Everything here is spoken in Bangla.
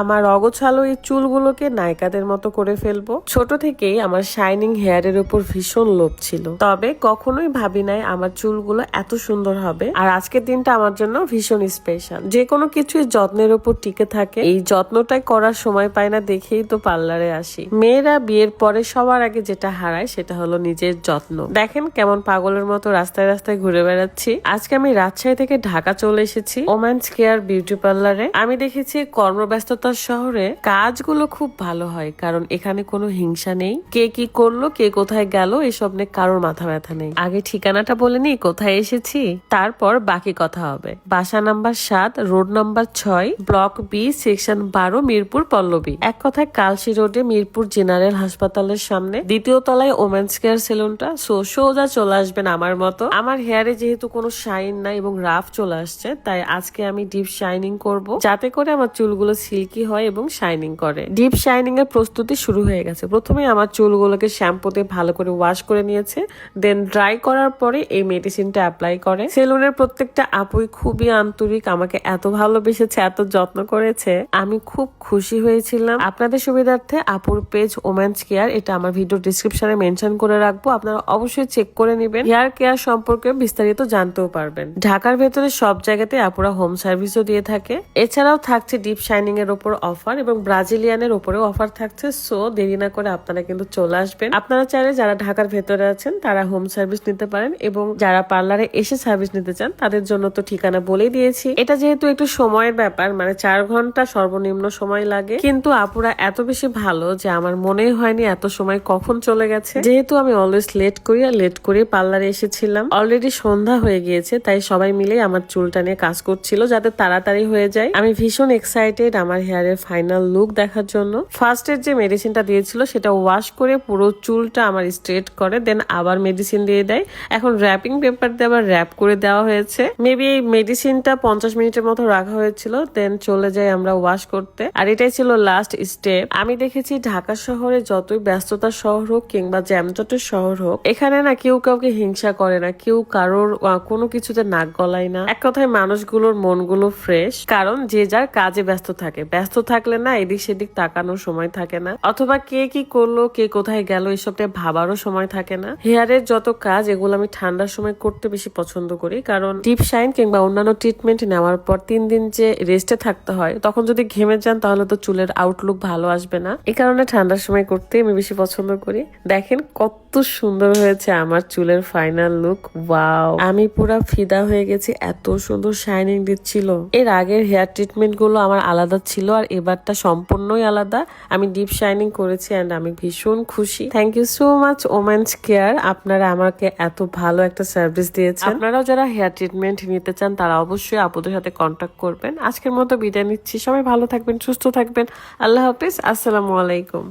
আমার অগোছালো এই চুলগুলোকে নায়িকাদের মতো করে ফেলব। ছোট থেকেই আমার শাইনিং হেয়ারের উপর ভীষণ লোভ ছিল। তবে কখনোই ভাবি নাই আমার চুলগুলো এত সুন্দর হবে। আর আজকের দিনটা আমার জন্য ভীষণ স্পেশাল যে কোনো কিছুই যত্নের উপর টিকে থাকে, এই যত্নটাই করার সময় পায় না দেখেই তো পার্লারে আসি। মেয়েরা বিয়ের পরে সবার আগে যেটা হারায় সেটা হলো নিজের যত্ন। দেখেন কেমন পাগলের মতো রাস্তায় রাস্তায় ঘুরে বেড়াচ্ছি। আজকে আমি রাজশাহী থেকে ঢাকা চলে এসেছি ওম্যান্স কেয়ার বিউটি পার্লারে আমি দেখেছি কর্মব্যস্ততার শহরে কাজগুলো খুব ভালো হয়, কারণ এখানে কোনো হিংসা নেই। কে কি করল, কে কোথায় গেল, এসব নিয়ে কারোর মাথা ব্যথা নেই। আগে ঠিকানাটা বলে নি, কোথায় এসেছি, তারপর বাকি কথা হবে। বাসা নাম্বার সাত, রোড নাম্বার ছয়, ব্লক বি, সেকশন বারো, মিরপুর, পল্লবী। এক কথায় কালসি রোডে মিরপুর জেনারেল হাসপাতালের সামনে, দ্বিতীয় তলায় ওমেন্স কেয়ার সেলুনটা সো, সোজা চলে আসবেন আমার মতো। আমার হেয়ারে যেহেতু কোনো শাইন নাই এবং রাফ চলে আসছে, তাই আজকে আমি ডিপ শাইনিং করব, যাতে করে আমার চুলগুলো সিল্কি হয় এবং শাইনিং করে। ডিপ শাইনিং এর প্রস্তুতি শুরু হয়ে গেছে। প্রথমে আমার চুলগুলোকে শ্যাম্পুতে ভালো করে ওয়াশ করে নিয়েছে। দেন ড্রাই করার পরে এই মেডিসিনটা অ্যাপ্লাই করে। সেলুনের প্রত্যেকটা আপুই খুবই আন্তরিক, আমাকে এত ভালোবেসেছে, এত যত্ন করেছে। আমি খুব খুশি হয়েছিলাম। আপনাদের সুবিধার্থে আপুর পেজ ওম্যান্স কেয়ার এটা আমার ভিডিও ডিসক্রিপশনে মেনশন করে রাখব। আপনারা অবশ্যই চেক করে নেবেন। হেয়ার কেয়ার সম্পর্কে বিস্তারিত জানতেও পারবেন। ঢাকার ভেতরে সব জায়গাতে আপুরা হোম সার্ভিসও দিয়ে থাকে। এছাড়াও থাকছে ডিপ শাইনিং এর উপর অফার এবং ব্রাজিলিয়ানের উপরেও অফার থাকছে, সো দেরি না করে আপনারা কিন্তু চলে আসবেন। আপনারা চাইলে যারা ঢাকার ভেতরে আছেন, তারা হোম সার্ভিস নিতে পারেন এবং যারা পার্লারে এসে সার্ভিস নিতে চান, তাদের জন্য তো ঠিকানা বলেই দিয়েছি। এটা যেহেতু একটু সময়ের ব্যাপার মানে চার ঘণ্টা সর্বনিম্ন সময় লাগে। কিন্তু আপুরা এত বেশি ভালো যে আমার মনে হয়নি এত সময় কখন চলে গেছে। যেহেতু আমি অলওয়েজ লেট করি আর লেট করে পার্লারে এসেছিলাম। অলরেডি সন্ধ্যা হয়ে গিয়েছে, তাই সবাই মিলে আমার চুলটা নিয়ে কাজ করছিল যাতে তাড়াতাড়ি হয়ে যায়। আমি ভীষণ এক্সাইটেড আমার হেয়ারের ফাইনাল লুক দেখার জন্য। ফার্স্ট এর যে মেডিসিনটা দিয়েছিল, সেটা ওয়াশ করে পুরো চুলটা আমার স্ট্রেট করে দেন আবার মেডিসিন দিয়ে দেয়। এখন র্যাপিং পেপার দিয়ে আবার র্যাপ করে দেওয়া হয়েছে। মেবি এই মেডিসিনটা পঞ্চাশ মিনিটের মতো রাখা হয়েছিল দেন চলে যাই আমরা ওয়াশ করতে। আর এটাই ছিল লাস্ট স্টেপ আমি দেখেছি ঢাকা শহরে যতই ব্যস্ততার শহর হোক কিংবা জ্যামজটের শহর হোক, এখানে না কেউ কাউকে হিংসা করে না, কেউ কারোর কোনো কিছুতে নাক গলায় না। এক কথায় মানুষগুলোর মনগুলো ফ্রেশ কারণ যে যার কাজে ব্যস্ত থাকে ব্যস্ত থাকলে না এদিক সেদিক তাকানোর সময় থাকে না। অথবা কে কি করল, কে কোথায় গেল, এসব নিয়ে ভাবারও সময় থাকে না। হেয়ারের যত কাজ, এগুলো আমি ঠান্ডার সময় করতে বেশি পছন্দ করি। কারণ ডিপ শাইন কিংবা অন্যান্য ট্রিটমেন্ট নেওয়ার পর তিন দিন যে রেস্টে থাকতে হয়, তখন যদি ঘেমে যান, তাহলে তো চুলের আউটলুক ভালো আসবে না। এই কারণে ঠান্ডার সময় করতে আমি বেশি পছন্দ করি। দেখেন কত সুন্দর হয়েছে আমার চুলের ফাইনাল লুক ওয়াও আমি পুরা ফিদা হয়ে গেছি, এত সুন্দর শাইনিং দিচ্ছিল। এর আগের হেয়ার ট্রিটমেন্টগুলো আমার আলাদা ছিল আর এবারটা সম্পূর্ণই আলাদা। আমি ডিপ শাইনিং করেছি অ্যান্ড আমি ভীষণ খুশি। Thank you so much women's care আপনারা আমাকে এত ভালো একটা সার্ভিস দিয়েছেন। আপনারাও যারা হেয়ার ট্রিটমেন্ট নিতে চান, তারা অবশ্যই আপুদের সাথে কন্ট্যাক্ট করবেন। আজকের মতো বিদায় নিচ্ছি। সবাই ভালো থাকবেন, সুস্থ থাকবেন। আল্লাহ হাফিজ। আসসালামু আলাইকুম।